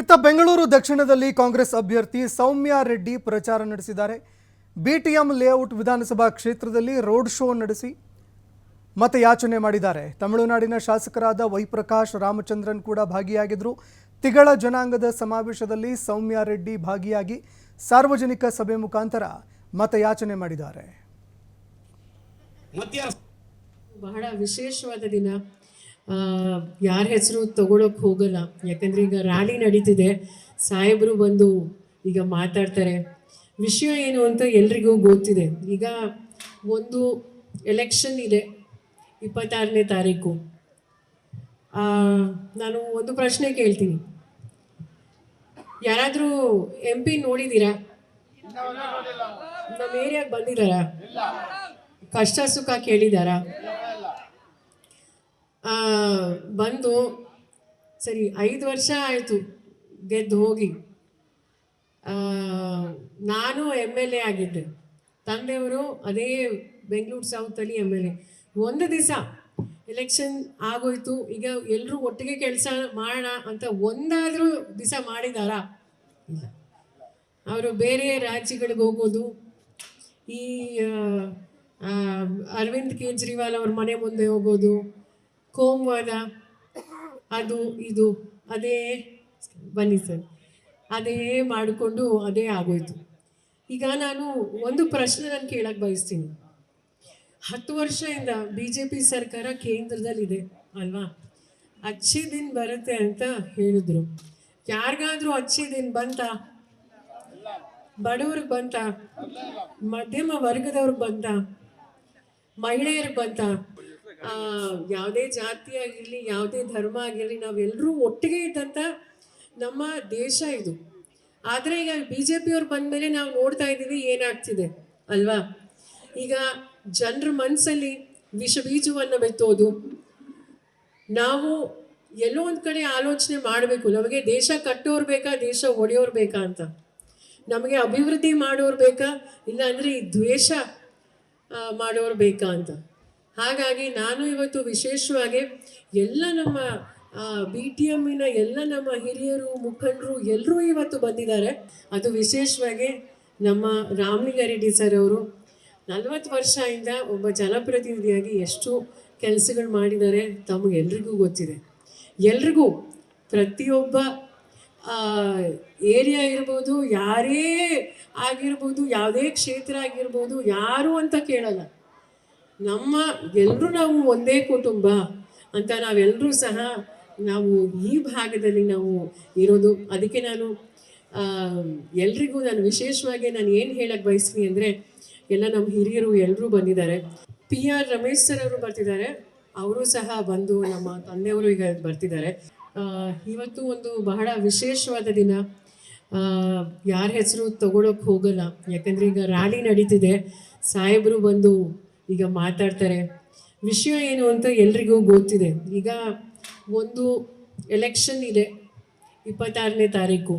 ಇತ್ತ ಬೆಂಗಳೂರು ದಕ್ಷಿಣದಲ್ಲಿ ಕಾಂಗ್ರೆಸ್ ಅಭ್ಯರ್ಥಿ ಸೌಮ್ಯ ರೆಡ್ಡಿ ಪ್ರಚಾರ ನಡೆಸಿದ್ದಾರೆ. ಬಿಟಿಎಂ ಲೇಔಟ್ ವಿಧಾನಸಭಾ ಕ್ಷೇತ್ರದಲ್ಲಿ ರೋಡ್ ಶೋ ನಡೆಸಿ ಮತಯಾಚನೆ ಮಾಡಿದ್ದಾರೆ. ತಮಿಳುನಾಡಿನ ಶಾಸಕರಾದ ವೈಪ್ರಕಾಶ್, ರಾಮಚಂದ್ರನ್ ಕೂಡ ಭಾಗಿಯಾಗಿದ್ದರು ತಿಗಳ ಜನಾಂಗದ ಸಮಾವೇಶದಲ್ಲಿ ಸೌಮ್ಯ ರೆಡ್ಡಿ ಭಾಗಿಯಾಗಿ ಸಾರ್ವಜನಿಕ ಸಭೆ ಮುಖಾಂತರ ಮತಯಾಚನೆ ಮಾಡಿದ್ದಾರೆ. ಬಹಳ ವಿಶೇಷವಾದ ದಿನ. ಯಾರ ಹೆಸರು ತಗೊಳಕ್ ಹೋಗಲ್ಲ. ಯಾಕಂದ್ರೆ ಈಗ ರ್ಯಾಲಿ ನಡೀತಿದೆ. ಸಾಹೇಬರು ಬಂದು ಈಗ ಮಾತಾಡ್ತಾರೆ. ವಿಷಯ ಏನು ಅಂತ ಎಲ್ರಿಗೂ ಗೊತ್ತಿದೆ. ಈಗ ಒಂದು ಎಲೆಕ್ಷನ್ ಇದೆ ಇಪ್ಪತ್ತಾರನೇ ತಾರೀಕು. ಆ, ನಾನು ಒಂದು ಪ್ರಶ್ನೆ ಕೇಳ್ತೀನಿ. ಯಾರಾದರೂ ಎಂ ಪಿ ನೋಡಿದ್ದೀರಾ? ನಮ್ಮ ಏರಿಯಾಗೆ ಬಂದಿದ್ದಾರಾ? ಕಷ್ಟ ಸುಖ ಕೇಳಿದಾರಾ ಬಂದು ಸರಿ ಐದು ವರ್ಷ ಆಯಿತು ಗೆದ್ದು ಹೋಗಿ. ನಾನು ಎಂ ಎಲ್ ಎ ಆಗಿದ್ದೆ. ತಂದೆಯವರು ಅದೇ ಬೆಂಗಳೂರು ಸೌತಲ್ಲಿ ಎಂ ಎಲ್ ಎ ಒಂದು ದಿವಸ ಎಲೆಕ್ಷನ್ ಆಗೋಯ್ತು. ಈಗ ಎಲ್ಲರೂ ಒಟ್ಟಿಗೆ ಕೆಲಸ ಮಾಡೋಣ ಅಂತ ಒಂದಾದರೂ ದಿವಸ ಮಾಡಿದಾರ? ಇಲ್ಲ. ಅವರು ಬೇರೆ ರಾಜ್ಯಗಳಿಗೆ ಹೋಗೋದು. ಈ ಅರವಿಂದ್ ಕೇಜ್ರಿವಾಲ್ ಅವ್ರ ಮನೆ ಮುಂದೆ ಹೋಗೋದು. ಕೋಮುವಾದ ಅದು ಇದು, ಅದೇ ಬನ್ನಿ ಸರ್. ಅದೇ ಮಾಡಿಕೊಂಡು ಅದೇ ಆಗೋಯ್ತು. ಈಗ ನಾನು ಒಂದು ಪ್ರಶ್ನೆ ನಾನು ಕೇಳಕ್ಕೆ ಬಯಸ್ತೀನಿ. ಹತ್ತು ವರ್ಷದಿಂದ ಬಿ ಜೆ ಪಿ ಸರ್ಕಾರ ಕೇಂದ್ರದಲ್ಲಿದೆ, ಅಲ್ವಾ? ಅಚ್ಚೆ ದಿನ ಬರುತ್ತೆ ಅಂತ ಹೇಳಿದ್ರು. ಯಾರಿಗಾದ್ರೂ ಅಚ್ಚೆ ದಿನ ಬಂತ? ಬಡವ್ರಿಗೆ ಬಂತ? ಮಧ್ಯಮ ವರ್ಗದವ್ರಿಗೆ ಬಂತ? ಮಹಿಳೆಯರಿಗೆ ಬಂತ? ಯಾವುದೇ ಜಾತಿ ಆಗಿರಲಿ ಯಾವುದೇ ಧರ್ಮ ಆಗಿರಲಿ ನಾವೆಲ್ಲರೂ ಒಟ್ಟಿಗೆ ಇದ್ದಂಥ ನಮ್ಮ ದೇಶ ಇದು. ಆದರೆ ಈಗ ಬಿ ಜೆ ಪಿಯವ್ರು ಬಂದಮೇಲೆ ನಾವು ನೋಡ್ತಾ ಇದ್ದೀವಿ ಏನಾಗ್ತಿದೆ ಅಲ್ವಾ? ಈಗ ಜನರ ಮನಸ್ಸಲ್ಲಿ ವಿಷ ಬೀಜವನ್ನು ಬೆತ್ತೋದು ನಾವು ಎಲ್ಲೋ ಒಂದು ಕಡೆ ಆಲೋಚನೆ ಮಾಡಬೇಕು ನಮಗೆ ದೇಶ ಕಟ್ಟೋರು ಬೇಕಾ ದೇಶ ಒಡೆಯೋರು ಬೇಕಾ ಅಂತ. ನಮಗೆ ಅಭಿವೃದ್ಧಿ ಮಾಡೋರು ಬೇಕಾ ಇಲ್ಲಾಂದರೆ ಈ ದ್ವೇಷ ಮಾಡೋರು ಬೇಕಾ ಅಂತ. ಹಾಗಾಗಿ ನಾನು ಇವತ್ತು ವಿಶೇಷವಾಗಿ ಎಲ್ಲ ನಮ್ಮ ಬಿ ಟಿ ಎಮ್ಮಿನ ಎಲ್ಲ ನಮ್ಮ ಹಿರಿಯರು, ಮುಖಂಡರು ಎಲ್ಲರೂ ಇವತ್ತು ಬಂದಿದ್ದಾರೆ. ಅದು ವಿಶೇಷವಾಗಿ ನಮ್ಮ ರಾಮಲಿಂಗಾರೆಡ್ಡಿ ಸರ್ ಅವರು ನಲವತ್ತು ವರ್ಷದಿಂದ ಒಬ್ಬ ಜನಪ್ರತಿನಿಧಿಯಾಗಿ ಎಷ್ಟು ಕೆಲಸಗಳು ಮಾಡಿದ್ದಾರೆ ತಮಗೆಲ್ರಿಗೂ ಗೊತ್ತಿದೆ. ಎಲ್ರಿಗೂ ಪ್ರತಿಯೊಬ್ಬ ಏರಿಯಾ ಇರ್ಬೋದು, ಯಾರೇ ಆಗಿರ್ಬೋದು, ಯಾವುದೇ ಕ್ಷೇತ್ರ ಆಗಿರ್ಬೋದು, ಯಾರು ಅಂತ ಕೇಳಲ್ಲ. ನಮ್ಮ ಎಲ್ಲರೂ ನಾವು ಒಂದೇ ಕುಟುಂಬ ಅಂತ ನಾವೆಲ್ಲರೂ ಸಹ ನಾವು ಈ ಭಾಗದಲ್ಲಿ ನಾವು ಇರೋದು. ಅದಕ್ಕೆ ನಾನು ಎಲ್ರಿಗೂ ನಾನು ವಿಶೇಷವಾಗಿ ನಾನು ಏನು ಹೇಳಕ್ಕೆ ಬಯಸ್ತೀನಿ ಅಂದರೆ, ಎಲ್ಲ ನಮ್ಮ ಹಿರಿಯರು ಎಲ್ಲರೂ ಬಂದಿದ್ದಾರೆ. ಪಿ ಆರ್ ರಮೇಶ್ ಸರ್ ಅವರು ಬರ್ತಿದ್ದಾರೆ. ಅವರು ಸಹ ಬಂದು ನಮ್ಮ ತಂದೆಯವರು ಈಗ ಬರ್ತಿದ್ದಾರೆ. ಇವತ್ತು ಒಂದು ಬಹಳ ವಿಶೇಷವಾದ ದಿನ. ಯಾರ ಹೆಸರು ತಗೊಳಕ್ಕೆ ಹೋಗಲ್ಲ. ಯಾಕಂದರೆ ಈಗ ರ್ಯಾಲಿ ನಡೀತಿದೆ. ಸಾಹೇಬರು ಬಂದು ಈಗ ಮಾತಾಡ್ತಾರೆ. ವಿಷಯ ಏನು ಅಂತ ಎಲ್ರಿಗೂ ಗೊತ್ತಿದೆ. ಈಗ ಒಂದು ಎಲೆಕ್ಷನ್ ಇದೆ ಇಪ್ಪತ್ತಾರನೇ ತಾರೀಕು.